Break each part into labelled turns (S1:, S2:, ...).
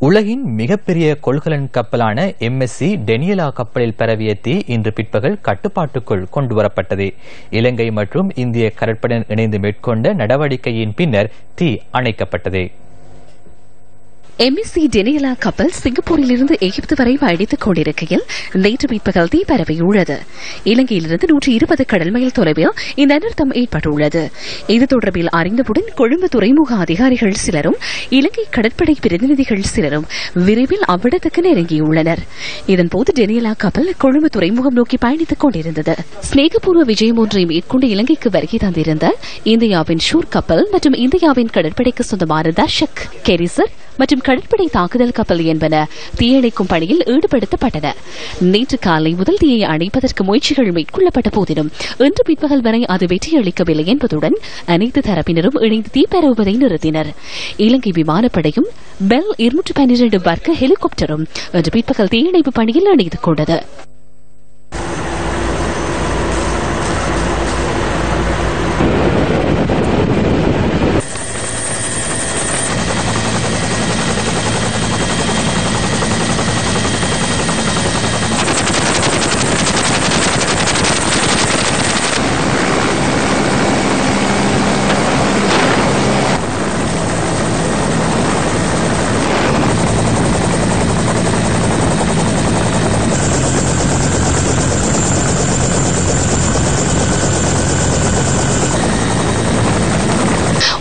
S1: உலகின் மிகப்பெரிய கொள்கலன் கப்பலான எம்எஸ்சி டெனியலா கப்பலில் பரவிய தீ இன்று பிற்பகல் கட்டுப்பாட்டுக்குள் கொண்டுவரப்பட்டது இலங்கை மற்றும் இந்திய கடற்படன் இணைந்து மேற்கொண்ட நடவடிக்கையின் பின்னர் தீ அணைக்கப்பட்டது.
S2: எம்எஸ்சி டெனியலா கப்பல் சிங்கப்பூரிலிருந்து எகிப்து வரை பயணித்துக் கொண்டிருக்கையில் நேற்று பிற்பகல் தீ பரவியுள்ளது இலங்கையிலிருந்து நூற்றி இருபது கடல் மைல் தொலைவில் இந்த அனர்த்தம் ஏற்பட்டுள்ளது. இது தொடர்பில் அறிந்தவுடன் கொழும்பு துறைமுக அதிகாரிகள் சிலரும் இலங்கை கடற்படை பிரதிநிதிகள் சிலரும் விரைவில் அவ்விடத்துக்கு நெருங்கியுள்ளனர். இதன்போது டெனியலா கப்பல் கொழும்பு துறைமுகம் நோக்கி பயணித்துக் கொண்டிருந்தது. ஸ்நேகபூர்வ விஜயம் ஒன்றை மேற்கொண்டு இலங்கைக்கு வருகை தந்திருந்த இந்தியாவின் ஷூர் கப்பல் மற்றும் இந்தியாவின் கடற்படைக்கு சொந்தமான தர்ஷக் கெரிசர் மற்றும் கடற்படை தாக்குதல் கப்பல் என்பன தீயணைக்கும் பணியில் ஈடுபடுத்தப்பட்டன. நேற்று காலை முதல் தீயை அணைப்பதற்கு முயற்சிகள் மேற்கொள்ளப்பட்ட போதிலும் இன்று பிற்பகல் வரை அது வெற்றியளிக்கவில்லை என்பதுடன் அனைத்து தரப்பினரும் இணைந்து தீ நிறுத்தினர். இலங்கை விமானப்படையும் பெல் இருநூற்று பன்னிரண்டு வர்க்க ஹெலிகாப்டரும் இன்று பிற்பகல் தீயணைப்பு பணியில் இணைந்து கொண்டது.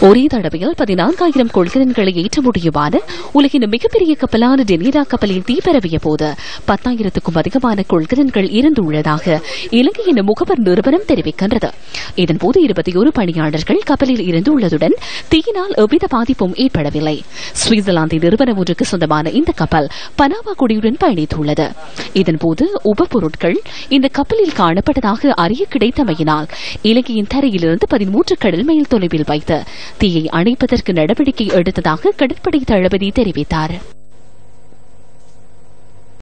S2: ஒரே தடவையில் பதினான்காயிரம் கொள்கலன்களை ஏற்ற முடியுமான உலகின் மிகப்பெரிய கப்பலான டெனீரா கப்பலில் தீபரவிய போது பத்தாயிரத்துக்கும் அதிகமான கொள்கலன்கள் இருந்துள்ளதாக இலங்கையின் முகவர் நிறுவனம் தெரிவிக்கின்றது. இதன்போது இருபத்தி ஒரு பணியாளர்கள் கப்பலில் இருந்துள்ளதுடன் தீயினால் எவ்வித பாதிப்பும் ஏற்படவில்லை. சுவிட்சர்லாந்து நிறுவனம் ஒன்றுக்கு சொந்தமான இந்த கப்பல் பனாமா கொடியுடன் பயணித்துள்ளது. இதன்போது உபபொருட்கள் இந்த கப்பலில் காணப்பட்டதாக அறிய கிடைத்தமையினால் இலங்கையின் தரையிலிருந்து பதிமூன்று கடல் மைல் தொலைவில் வைத்து தீயை அணைப்பதற்கு நடவடிக்கை எடுத்ததாக கடற்படை தளபதி தெரிவித்தார்.